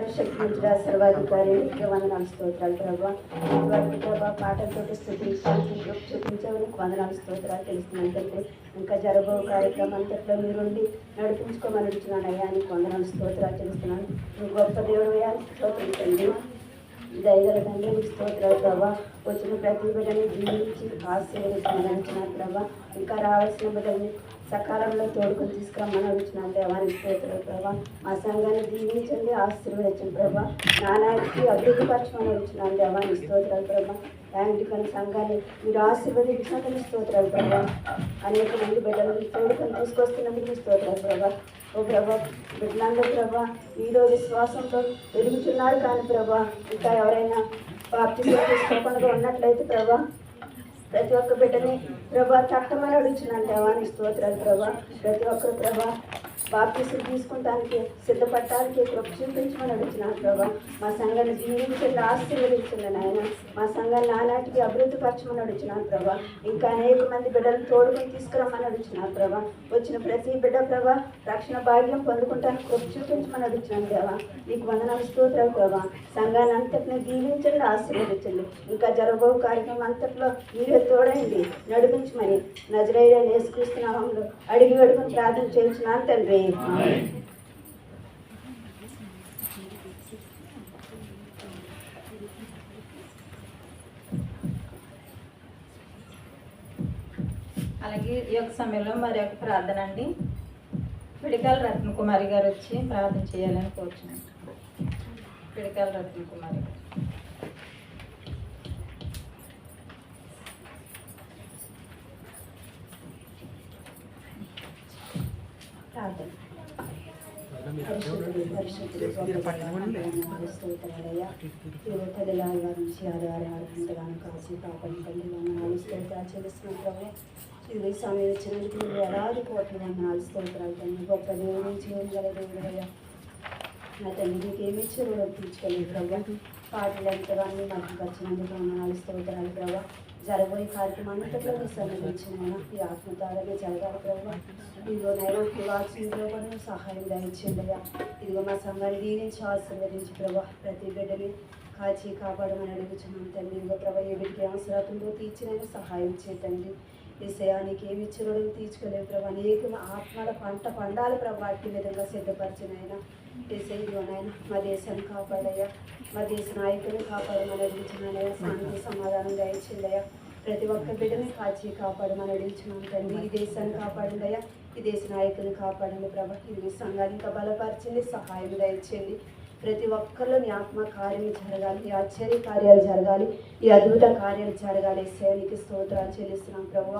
సర్వశక్తిమంతుడా సర్వాధికారి వందనాలు స్తోత్రాలు ప్రభా. వారికి ప్రభా పాటలతో స్థుతించడానికి కృప వందనాలు స్తోత్రాలు తెలుస్తున్నాను ఇంకా జరగబో కార్యక్రమం అంతట్లో మీరుండి నడిపించుకోమని అడుగుతున్నాను అయ్యా నీకు వందనాలు స్తోత్రాలు తెలుస్తున్నాను. నువ్వు గొప్ప దేవుడు అయ్యా స్తోత్రించండి దయగల తండ్రి నీకు స్తోత్రాలు ప్రభా. వచ్చిన ప్రతి బిడ్డని జీవించి ఆశీర్వదించిన ప్రభా. ఇంకా రావాల్సిన బిడ్డల్ని సకాలంలో తోడుకొని తీసుకురమ్మని అడుగుతున్న దేవానికి స్తోత్రాలు ప్రభా. మా సంఘాన్ని దీవించండి ఆశీర్వదించండి ప్రభా. నానానికి అభివృద్ధిపరచమని అడుగుతున్నాను దేవానికి స్తోత్రాలు ప్రభా. యాంటికల్ సంఘాన్ని మీరు ఆశీర్వదించినందుకు స్తోత్రాలు ప్రభా. అనేక మంది బిడ్డలను తోడుకొని తీసుకొస్తున్నందుకు స్తోత్రాలు ప్రభా. ఓ ప్రభా బిడ్డలందరూ ప్రభా ఈరోజు విశ్వాసంతో ఎదుగుతున్నారు కానీ ప్రభా ఇంకా ఎవరైనా బాప్తిజం తీసుకోకుండా ఉన్నట్లయితే ప్రభా ప్రతి ఒక్క బిడ్డని ప్రభా చట్టమని అడుగుతున్నాను దేవానికి స్తోత్రాలు ప్రభా. ప్రతి ఒక్కరు ప్రభా బాప్తీసులు తీసుకుంటానికి సిద్ధపడటానికి కృప చూపించమని అడుగుతున్నాను ప్రభా. మా సంఘాన్ని జీవించండి ఆశీర్వదించండి నాయన. మా సంఘాన్ని నానాటికి అభివృద్ధి పరచమని అడుగుతున్నాను ప్రభా. ఇంకా అనేక మంది బిడ్డలు తోడుకొని తీసుకురమ్మని అడుగుతున్నాను ప్రభా. వచ్చిన ప్రతి బిడ్డ ప్రభా రక్షణ భాగ్యం పొందుకుంటానికి కృప చూపించమని అడుగుతున్నాను దేవా నీకు వందనాలు స్తోత్రాలు ప్రభా. సంఘాన్ని అంతటిని దీవించండి ఆశీర్వదించండి. ఇంకా జరగబో కార్యక్రమం అంతట్లో మీరే తోడండి నడిపించమని నజరైన నేసుకృష్ణనామంలో అడిగి అడుగుని ప్రార్థన చేయించున్నాను తండ్రి. అలాగే ఈ యొక్క సమయంలో మరి యొక్క ప్రార్థన అండి. పిడికాల రత్న కుమారి గారు వచ్చి ప్రార్థన చేయాలని కోరుచున్నాను. పిడికాల రత్న కుమారి గారు. ప్రార్థన పరిశుద్ధుడు, పరిశుద్ధుడు, గొప్ప దేవా, స్తోత్రాలయ్యా. ఈ తల్లిలాల వారి నుంచి ఆదివారం ఆరు గంటలను కాచి కాపాడి తల్లి వందనాలు స్తోత్రాలు చెల్లిస్తున్నాం ప్రభు ఇది సమయం ఇచ్చినందుకు నువ్వు వేలాది కోట్ల వందనాలు స్తోత్రాలు తండ్రి గొప్ప దేవుడు నుంచి గల దేవుడు అయ్యా నా తండ్రి నీకు ఏమి ఇచ్చారో తీర్చుకోలేదు ప్రభు పాటలు ఎంతగానో మాకు వచ్చినందుకు వందనాలు స్తోత్రాలు ప్రభు జరగబోయే కార్యక్రమం అంతట్లో ఈ ఆత్మ ద్వారానే జరగాలి ప్రభావ ఇదిగో నైనా కూడా సహాయం సహాయం దయచేయండిగా ఇదిగో మా సంఘాన్ని దీనించి ఆశీర్వదించి ప్రభా. ప్రతి బిడ్డని కాచి కాపాడమని అడుగుతున్నాం తండ్రి. ఇదిగో ప్రభా ఏ బిడ్డకి అవసరతుందో తీర్చినైనా సహాయం చేయండి ఈ శయానికి ఏమి ఇచ్చినో తీర్చుకోలేవు ప్రభా. అనేక ఆత్మల పంట పండాలి ప్రభా. అట్టి విధంగా సిద్ధపరిచిన ఆయన మా దేశాన్ని కాపాడయ్యా. మా దేశ నాయకులను కాపాడమని అడుగుతున్నానయ్యా శాంతి సమాధానం దయచేయండియా ప్రతి ఒక్క బిడ్డని కాచి కాపాడమని అడుగుతున్నాం తండ్రి. ఈ దేశాన్ని కాపాడండియా ఈ దేశ నాయకులను కాపాడండి ప్రభా. ఇది సంఘాన్ని ఇంకా బలపరచండి సహాయం దయచేయండి. ప్రతి ఒక్కరిలో నీ ఆత్మ కార్యం జరగాలి ఈ ఆశ్చర్య కార్యాలు జరగాలి ఈ అద్భుత కార్యాలు జరగాలి. సేవనికి స్తోత్రాలు చెల్లిస్తున్నాం ప్రభు.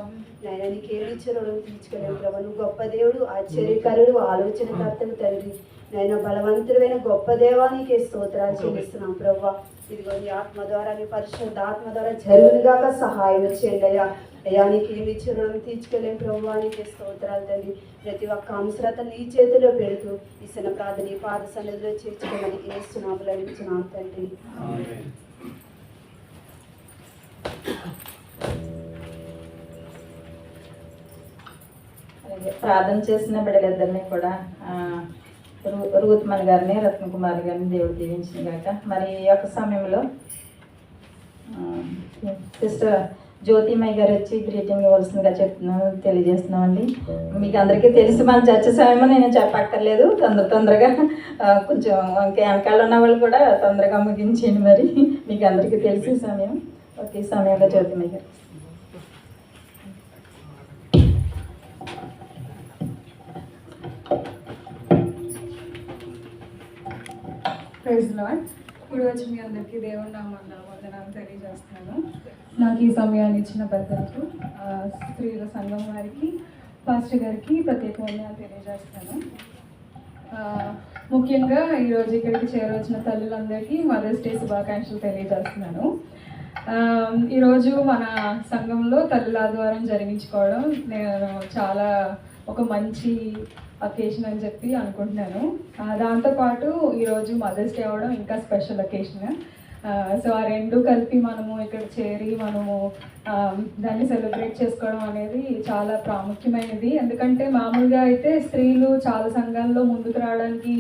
నాయన నీకు ఏమి ఇచ్చారో తీర్చుకోలేము ప్రభు. నువ్వు గొప్ప దేవుడు ఆశ్చర్యకరుడు ఆలోచన కర్తవు తండ్రి. నాయన బలవంతుడైన గొప్ప దేవానికి స్తోత్రాలు చెల్లిస్తున్నాం ప్రభు. ఇదిగో నీ ఆత్మ ద్వారా నీ పరిశుద్ధ ఆత్మ ద్వారా జరుగునుగాక సహాయం చేయండి అయ్యా. అయ్యా నీకు ఏమి ఇచ్చారో తీర్చుకోలేం ప్రభు నీకే స్తోత్రాలు తండ్రి ప్రతి ఒక్క అంశరత నీ చేతిలో పెడుతూ ఇసిన ప్రార్థన నీ పాద సన్నిధిలో చేర్చుకోమని ఏస్తున్నాములు అడుగుతున్నాం తండ్రి అలాగే ప్రార్థన చేసిన బిడ్డలిద్దరినీ కూడా ఆ, గారిని రత్న గారిని గారిని దేవుడు దీవించిన కాక మరి ఈ యొక్క సమయంలో సిస్టర్ జ్యోతిమయ్య గారు వచ్చి గ్రీటింగ్ ఇవ్వాల్సిందిగా చెప్తున్నాను తెలియజేస్తున్నామండి. మీకు అందరికీ తెలిసి మన చర్చ సమయమో నేను చెప్పక్కర్లేదు. తొందర తొందరగా కొంచెం ఇంకా వెనకాల ఉన్న వాళ్ళు కూడా తొందరగా ముగించండి మరి. మీకు అందరికీ తెలిసిన సమయం. ఓకే సమయంలో జ్యోతిమయ్య గారు. ప్రైజ్ లాడ్ ఇప్పుడు వచ్చి మీ అందరికీ దేవుడు నామన్న వందనాలు తెలియజేస్తున్నాను. నాకు ఈ సమయాన్ని ఇచ్చిన పెద్దలకు స్త్రీల సంఘం వారికి పాస్టర్ గారికి ప్రత్యేక వందనాలు తెలియజేస్తాను ముఖ్యంగా ఈరోజు ఇక్కడికి చేరవచ్చిన తల్లులందరికీ మదర్స్ డే శుభాకాంక్షలు తెలియజేస్తున్నాను. ఈరోజు మన సంఘంలో తల్లుల ఆదివారం జరిగించుకోవడం నేను చాలా ఒక మంచి అకేషన్ అని చెప్పి అనుకుంటున్నాను. దాంతోపాటు ఈరోజు మదర్స్ డే అవ్వడం ఇంకా స్పెషల్ అకేషన్ సో ఆ రెండు కలిపి మనము ఇక్కడ చేరి మనము దాన్ని సెలబ్రేట్ చేసుకోవడం అనేది చాలా ప్రాముఖ్యమైనది. ఎందుకంటే మామూలుగా అయితే స్త్రీలు చాలా సంఘాల్లో ముందుకు రావడానికి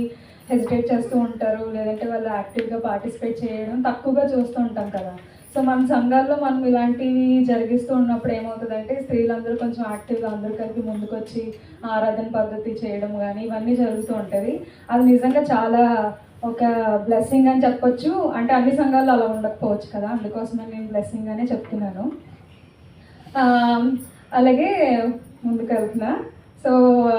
హెజిటేట్ చేస్తూ ఉంటారు. లేదంటే వాళ్ళు యాక్టివ్గా పార్టిసిపేట్ చేయడం తక్కువగా చూస్తూ ఉంటాం కదా. సో మన సంఘాల్లో మనం ఇలాంటివి జరిగిస్తూ ఉన్నప్పుడు ఏమవుతుందంటే స్త్రీలందరూ కొంచెం యాక్టివ్గా అందరూ కలిపి ముందుకొచ్చి ఆరాధన పద్ధతి చేయడం కానీ ఇవన్నీ జరుగుతూ ఉంటుంది. అది నిజంగా చాలా ఒక బ్లెస్సింగ్ అని చెప్పొచ్చు. అంటే అన్ని సంఘాల్లో అలా ఉండకపోవచ్చు కదా. అందుకోసమే నేను బ్లెస్సింగ్ అనే చెప్తున్నాను. అలాగే ముందుకు వెళ్తున్నా. సో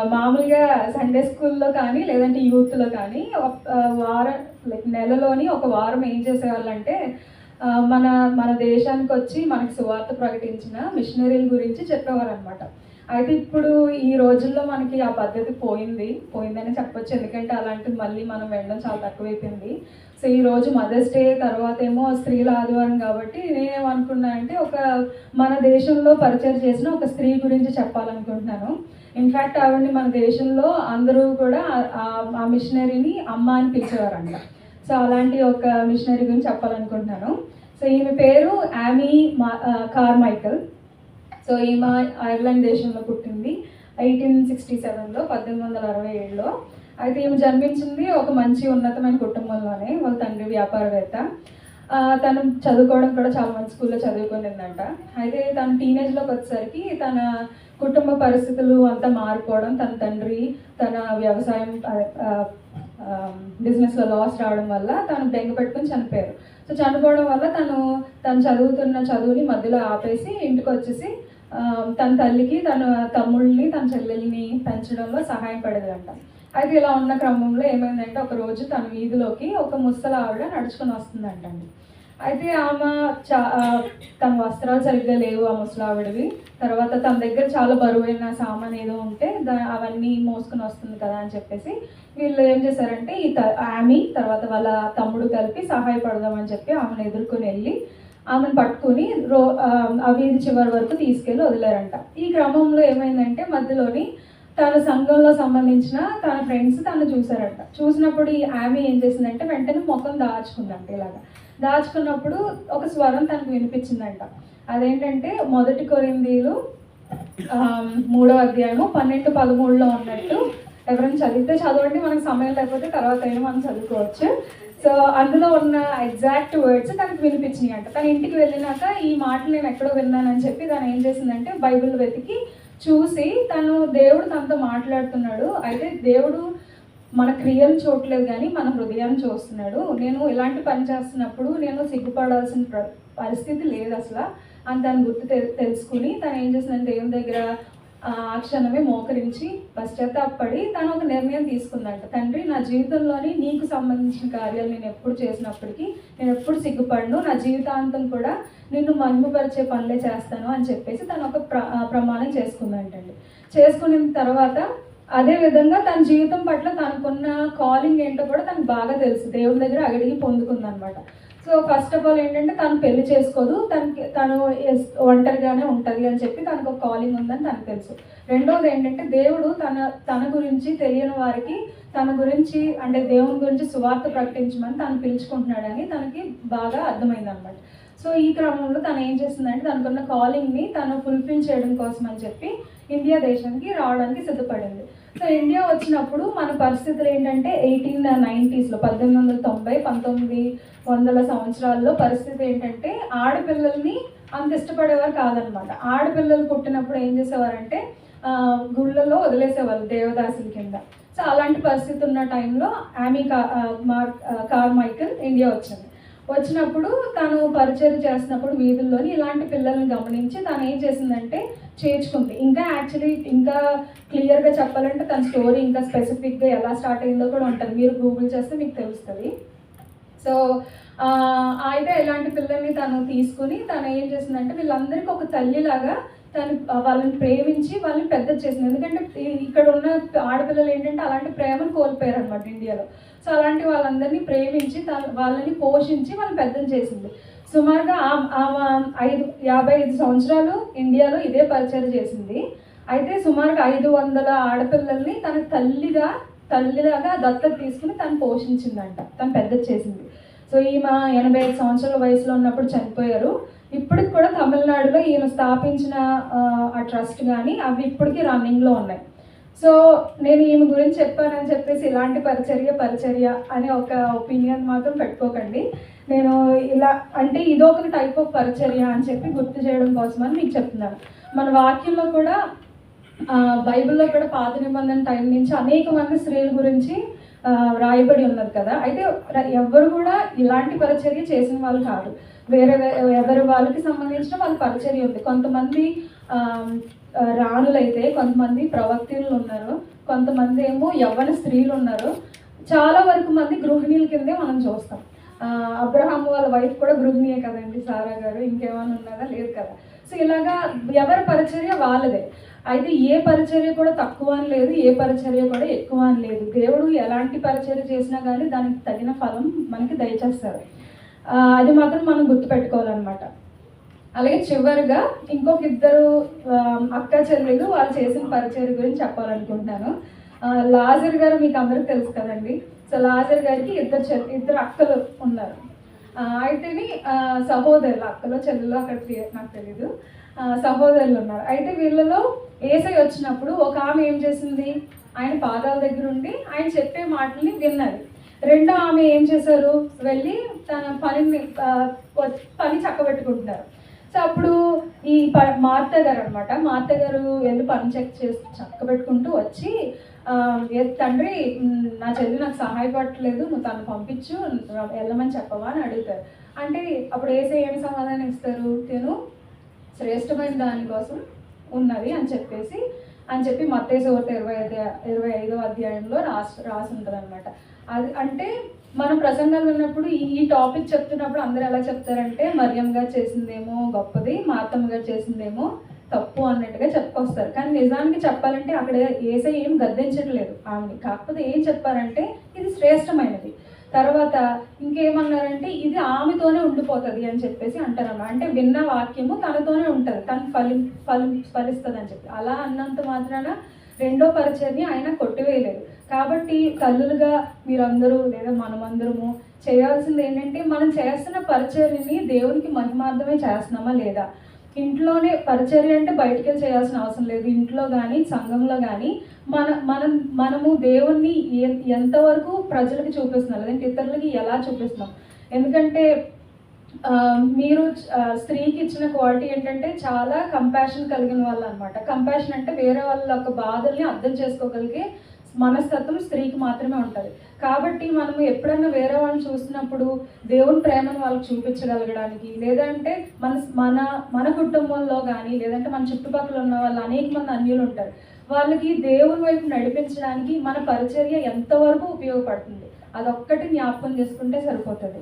మామూలుగా సండే స్కూల్లో కానీ లేదంటే యూత్లో కానీ ఒక- వారం లైక్ నెలలోని ఒక వారం ఏం చేసేవాళ్ళంటే అంటే మన మన దేశానికి వచ్చి మనకి సువార్త ప్రకటించిన మిషనరీల గురించి చెప్పేవారు అనమాట అయితే ఇప్పుడు ఈ రోజుల్లో మనకి ఆ పద్ధతి పోయింది. పోయిందని చెప్పొచ్చు. ఎందుకంటే అలాంటివి మళ్ళీ మనం వెళ్ళడం చాలా తక్కువైపోయింది. సో ఈ రోజు మదర్స్ డే తర్వాత ఏమో స్త్రీల ఆదివారం కాబట్టి నేనేమనుకున్నా అంటే ఒక మన దేశంలో పరిచయం చేసిన ఒక స్త్రీ గురించి చెప్పాలనుకుంటున్నాను. ఇన్ఫ్యాక్ట్ ఆవిడని మన దేశంలో అందరూ కూడా ఆ- ఆ మిషనరీని అమ్మ అని పిలిచేవారంట. సో అలాంటి ఒక మిషనరీ గురించి చెప్పాలనుకుంటున్నాను. సో ఈమె పేరు యామీ మా కార్మైకల్ సో ఈమె ఐర్లాండ్ దేశంలో పుట్టింది ఎయిటీన్ సిక్స్టీ సెవెన్లో పద్దెనిమిది వందల అరవై ఏడులో. అయితే ఈమె జన్మించింది ఒక మంచి ఉన్నతమైన కుటుంబంలోనే వాళ్ళ తండ్రి వ్యాపారవేత్త. తను చదువుకోవడం కూడా చాలా మంచి స్కూల్లో చదువుకునిందంట అయితే తను టీనేజ్లోకి వచ్చేసరికి తన కుటుంబ పరిస్థితులు అంతా మారిపోవడం తన తండ్రి తన వ్యవసాయం బిజినెస్లో లాస్ రావడం వల్ల తను బెంగ పెట్టుకుని చనిపోయారు. సో చనిపోవడం వల్ల తను తను చదువుతున్న చదువుని మధ్యలో ఆపేసి ఇంటికి వచ్చేసి తన తల్లికి తన తమ్ముళ్ళని తన చెల్లెల్ని పెంచడంలో సహాయపడేదంట అయితే ఇలా ఉన్న క్రమంలో ఏమైందంటే ఒక రోజు తన వీధిలోకి ఒక ముసలి ఆవిడ నడుచుకొని వస్తుందంటండి. అయితే ఆమె చా తన వస్త్రాలు సరిగ్గా లేవు ఆ ముసలావిడవి తర్వాత తన దగ్గర చాలా బరువైన సామాన్ ఏదో ఉంటే దా అవన్నీ మోసుకుని వస్తుంది కదా అని చెప్పేసి వీళ్ళు ఏం చేశారంటే ఈ త- ఆమె తర్వాత వాళ్ళ తమ్ముడు కలిపి సహాయపడదామని చెప్పి ఆమెను ఎదుర్కొని వెళ్ళి ఆమెను పట్టుకుని రో అవి వీధి చివరి వరకు తీసుకెళ్ళి వదిలారంట. ఈ క్రమంలో ఏమైందంటే మధ్యలోని తన సంఘంలో సంబంధించిన తన ఫ్రెండ్స్ తను చూసారంట చూసినప్పుడు ఈ ఆమె ఏం చేసిందంటే వెంటనే ముఖం దాచుకుందంట ఇలాగా. దాచుకున్నప్పుడు ఒక స్వరం తనకు వినిపించిందంట. అదేంటంటే మొదటి కొరిందీలు మూడో అధ్యాయము పన్నెండు పదమూడులో ఉన్నట్టు ఎవరైనా చదివితే చదవండి మనకు సమయం లేకపోతే తర్వాత అయినా మనం చదువుకోవచ్చు. సో అందులో ఉన్న ఎగ్జాక్ట్ వర్డ్స్ తనకు వినిపించినాయి అంట. తన ఇంటికి వెళ్ళినాక ఈ మాటలు నేను ఎక్కడో విన్నానని చెప్పి తను ఏం చేసిందంటే బైబిల్ వెతికి చూసి తను దేవుడు తనతో మాట్లాడుతున్నాడు. అయితే దేవుడు మన క్రియలు చూడలేదు కానీ మన హృదయాన్ని చూస్తున్నాడు. నేను ఇలాంటి పని చేస్తున్నప్పుడు నేను సిగ్గుపడాల్సిన ప్ర- పరిస్థితి లేదు అసలు. అని దాని గుర్తు తె- తెలుసుకుని తను ఏం చేసిందంటే దేవుని దగ్గర ఆ క్షణమే మోకరించి పశ్చాత్తాపడి తను ఒక నిర్ణయం తీసుకుందంట. తండ్రి నా జీవితంలోని నీకు సంబంధించిన కార్యాలు నేను ఎప్పుడు చేసినప్పటికీ నేను ఎప్పుడు సిగ్గుపడను. నా జీవితాంతం కూడా నిన్ను మహిమపరిచే పనులే చేస్తాను అని చెప్పేసి తను ఒక ప్ర ప్రమాణం చేసుకుందంటండి. చేసుకున్న తర్వాత అదే విధంగా తన జీవితం పట్ల తనకున్న కాలింగ్ ఏంటో కూడా తనకు బాగా తెలుసు. దేవుడి దగ్గర అడిగి పొందుకుందనమాట. సో ఫస్ట్ ఆఫ్ ఆల్ ఏంటంటే తను పెళ్ళి చేసుకోదు. తనకి తను ఒంటరిగానే ఉంటుంది అని చెప్పి తనకు ఒక కాలింగ్ ఉందని తనకు తెలుసు. రెండోది ఏంటంటే దేవుడు తన తన గురించి తెలియని వారికి తన గురించి అంటే దేవుని గురించి సువార్త ప్రకటించమని తను పిలుచుకుంటున్నాడని తనకి బాగా అర్థమైంది అనమాట సో ఈ క్రమంలో తను ఏం చేస్తుందంటే తనకున్న కాలింగ్ని తను ఫుల్ఫిల్ చేయడం కోసం అని చెప్పి ఇండియా దేశానికి రావడానికి సిద్ధపడింది. సో ఇండియా వచ్చినప్పుడు మన పరిస్థితులు ఏంటంటే ఎయిటీన్ నైంటీస్లో పద్దెనిమిది వందల తొంభై పంతొమ్మిది వందల సంవత్సరాల్లో పరిస్థితి ఏంటంటే ఆడపిల్లల్ని అంత ఇష్టపడేవారు కాదనమాట. ఆడపిల్లలు పుట్టినప్పుడు ఏం చేసేవారంటే గుళ్ళలో వదిలేసేవాళ్ళు దేవదాసుల కింద. సో అలాంటి పరిస్థితి ఉన్న టైంలో ఆమె కా మార్ కార్ మైకల్ ఇండియా వచ్చింది. వచ్చినప్పుడు తను పరిచయం చేస్తున్నప్పుడు వీధుల్లోని ఇలాంటి పిల్లల్ని గమనించి తను ఏం చేసిందంటే చేర్చుకుంది. ఇంకా యాక్చువల్లీ ఇంకా క్లియర్గా చెప్పాలంటే తన స్టోరీ ఇంకా స్పెసిఫిక్గా ఎలా స్టార్ట్ అయిందో కూడా ఉంటుంది. మీరు గూగుల్ చేస్తే మీకు తెలుస్తుంది. సో అయితే ఇలాంటి పిల్లల్ని తను తీసుకుని తను ఏం చేసిందంటే వీళ్ళందరికీ ఒక తల్లిలాగా తను వాళ్ళని ప్రేమించి వాళ్ళని పెద్ద చేసింది. ఎందుకంటే ఇక్కడ ఉన్న ఆడపిల్లలు ఏంటంటే అలాంటి ప్రేమను కోల్పోయారు అనమాట ఇండియాలో. సో అలాంటి వాళ్ళందరినీ ప్రేమించి తన వాళ్ళని పోషించి వాళ్ళని పెద్దలు చేసింది. సుమారుగా ఆ- ఆమె ఐదు యాభై ఐదు సంవత్సరాలు ఇండియాలో ఇదే పరిచయం చేసింది. అయితే సుమారుగా ఐదు వందల ఆడపిల్లల్ని తన తల్లిగా తల్లిలాగా దత్తత తీసుకుని తను పోషించిందంట తను పెద్ద చేసింది. సో ఈమె ఎనభై ఐదు సంవత్సరాల వయసులో ఉన్నప్పుడు చనిపోయారు. ఇప్పటికి కూడా తమిళనాడులో ఈమె స్థాపించిన ఆ ట్రస్ట్ కానీ అవి ఇప్పటికీ రన్నింగ్లో ఉన్నాయి. సో నేను ఈమె గురించి చెప్పానని చెప్పేసి ఇలాంటి పరిచర్య పరిచర్య అనే ఒక ఒపీనియన్ మాత్రం పెట్టుకోకండి. నేను ఇలా అంటే ఇదొక టైప్ ఆఫ్ పరిచర్య అని చెప్పి గుర్తు చేయడం కోసమని మీకు చెప్తున్నాను. మన వాక్యంలో కూడా బైబిల్లో కూడా పాత నిబంధన టైం నుంచి అనేక మంది స్త్రీల గురించి వ్రాయబడి రాయబడి ఉన్నది కదా. అయితే ఎవ్వరు కూడా ఇలాంటి పరిచర్య చేసిన వాళ్ళు కాదు. వేరే వే- ఎవరి వాళ్ళకి సంబంధించిన వాళ్ళ పరిచర్య ఉంది. కొంతమంది రాణులైతే కొంతమంది ప్రవక్తులు ఉన్నారు కొంతమంది ఏమో యవ్వన స్త్రీలు ఉన్నారు. చాలా వరకు మంది గృహిణీల కిందే మనం చూస్తాం. అబ్రహాం వాళ్ళ వైఫ్ కూడా గృహిణియే కదండి సారా గారు ఇంకేమైనా ఉన్నదా? లేదు కదా. సో ఇలాగా ఎవరి పరిచర్య వాళ్ళదే. అయితే ఏ పరిచర్య కూడా తక్కువ అని లేదు ఏ పరిచర్య కూడా ఎక్కువ అని లేదు. దేవుడు ఎలాంటి పరిచర్య చేసినా కానీ దానికి తగిన ఫలం మనకి దయచేస్తారు. అది మాత్రం మనం గుర్తుపెట్టుకోవాలన్నమాట. అలాగే చివరిగా ఇంకొక ఇద్దరు అక్క చెల్లెలు వాళ్ళు చేసిన పరిచయం గురించి చెప్పాలనుకుంటున్నాను. లాజర్ గారు మీకు అందరికి తెలుసు కదండి. సో లాజర్ గారికి ఇద్దరు చె ఇద్దరు అక్కలు ఉన్నారు. అయితే అయితేని సహోదరులు అక్కలో చెల్లెలు అక్కడ క్లియర్ నాకు తెలీదు. సహోదరులు ఉన్నారు. అయితే వీళ్ళలో ఏసై వచ్చినప్పుడు ఒక ఆమె ఏం చేసింది? ఆయన పాదాల దగ్గర ఉండి ఆయన చెప్పే మాటల్ని విన్నది. రెండో ఆమె ఏం చేశారు? వెళ్ళి తన పనిని పని చక్కబెట్టుకుంటున్నారు. సో అప్పుడు ఈ ప మార్త గారు అనమాట మార్త గారు వెళ్ళి పని చెక్ చేసి చక్కబెట్టుకుంటూ వచ్చి తండ్రి నా చెల్లి నాకు సహాయపడట్లేదు నువ్వు తను పంపించు వెళ్ళమని చెప్పవా? అని అడుగుతారు. అంటే అప్పుడు ఏసే ఏమి సమాధానం ఇస్తారు? తేను శ్రేష్టమైన దానికోసం ఉన్నది అని చెప్పేసి అని చెప్పి మత్తేశ్వత ఇరవై ఐదు ఇరవై ఐదో అధ్యాయంలో రాసి రాసి ఉంటుంది అనమాట అది అంటే మనం ప్రసంగాలు విన్నప్పుడు ఈ టాపిక్ చెప్తున్నప్పుడు అందరూ ఎలా చెప్తారంటే మరియం గారు చేసిందేమో గొప్పది మాతమ్మ గారు చేసిందేమో తప్పు అన్నట్టుగా చెప్పుకొస్తారు. కానీ నిజానికి చెప్పాలంటే అక్కడ ఏసై ఏం గద్దించట్లేదు. ఆమెని కాకపోతే ఏం చెప్పారంటే ఇది శ్రేష్టమైనది. తర్వాత ఇంకేమన్నారంటే ఇది ఆమెతోనే ఉండిపోతుంది అని చెప్పేసి అంటారన్నమా అంటే విన్న వాక్యము తనతోనే ఉంటుంది. తను ఫలి ఫలి ఫలిస్తుంది అని చెప్పి. అలా అన్నంత మాత్రాన రెండో పరిచయని ఆయన కొట్టివేయలేదు. కాబట్టి తల్లులుగా మీరందరూ లేదా మనమందరము చేయాల్సింది ఏంటంటే మనం చేస్తున్న పరిచర్యని దేవునికి మహిమార్థమే చేస్తున్నామా లేదా? ఇంట్లోనే పరిచర్య అంటే బయటికి వెళ్ళి చేయాల్సిన అవసరం లేదు. ఇంట్లో కానీ సంఘంలో కానీ మన మనం మనము దేవుణ్ణి ఎంతవరకు ప్రజలకు చూపిస్తున్నాం? లేదంటే ఇతరులకి ఎలా చూపిస్తున్నాం? ఎందుకంటే మీరు స్త్రీకి ఇచ్చిన క్వాలిటీ ఏంటంటే చాలా కంపాషన్ కలిగిన వాళ్ళు అనమాట కంపాషన్ అంటే వేరే వాళ్ళ యొక్క బాధల్ని అర్థం చేసుకోగలిగే మనస్తత్వం స్త్రీకి మాత్రమే ఉంటుంది. కాబట్టి మనము ఎప్పుడైనా వేరే వాళ్ళని చూసినప్పుడు దేవుని ప్రేమను వాళ్ళకి చూపించగలగడానికి లేదంటే మన మన మన కుటుంబంలో కానీ లేదంటే మన చుట్టుపక్కల ఉన్న వాళ్ళు అనేక మంది అన్యులు ఉంటారు. వాళ్ళకి దేవుని వైపు నడిపించడానికి మన పరిచర్య ఎంతవరకు ఉపయోగపడుతుంది? అదొక్కటి జ్ఞాపకం చేసుకుంటే సరిపోతుంది.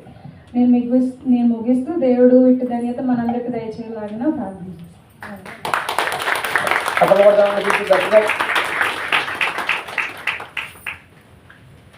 నేను మిగు నేను ముగిస్తూ దేవుడు ఇటు ధన్యత మనందరికీ దయచేయలాగిన ప్రార్థిస్తాను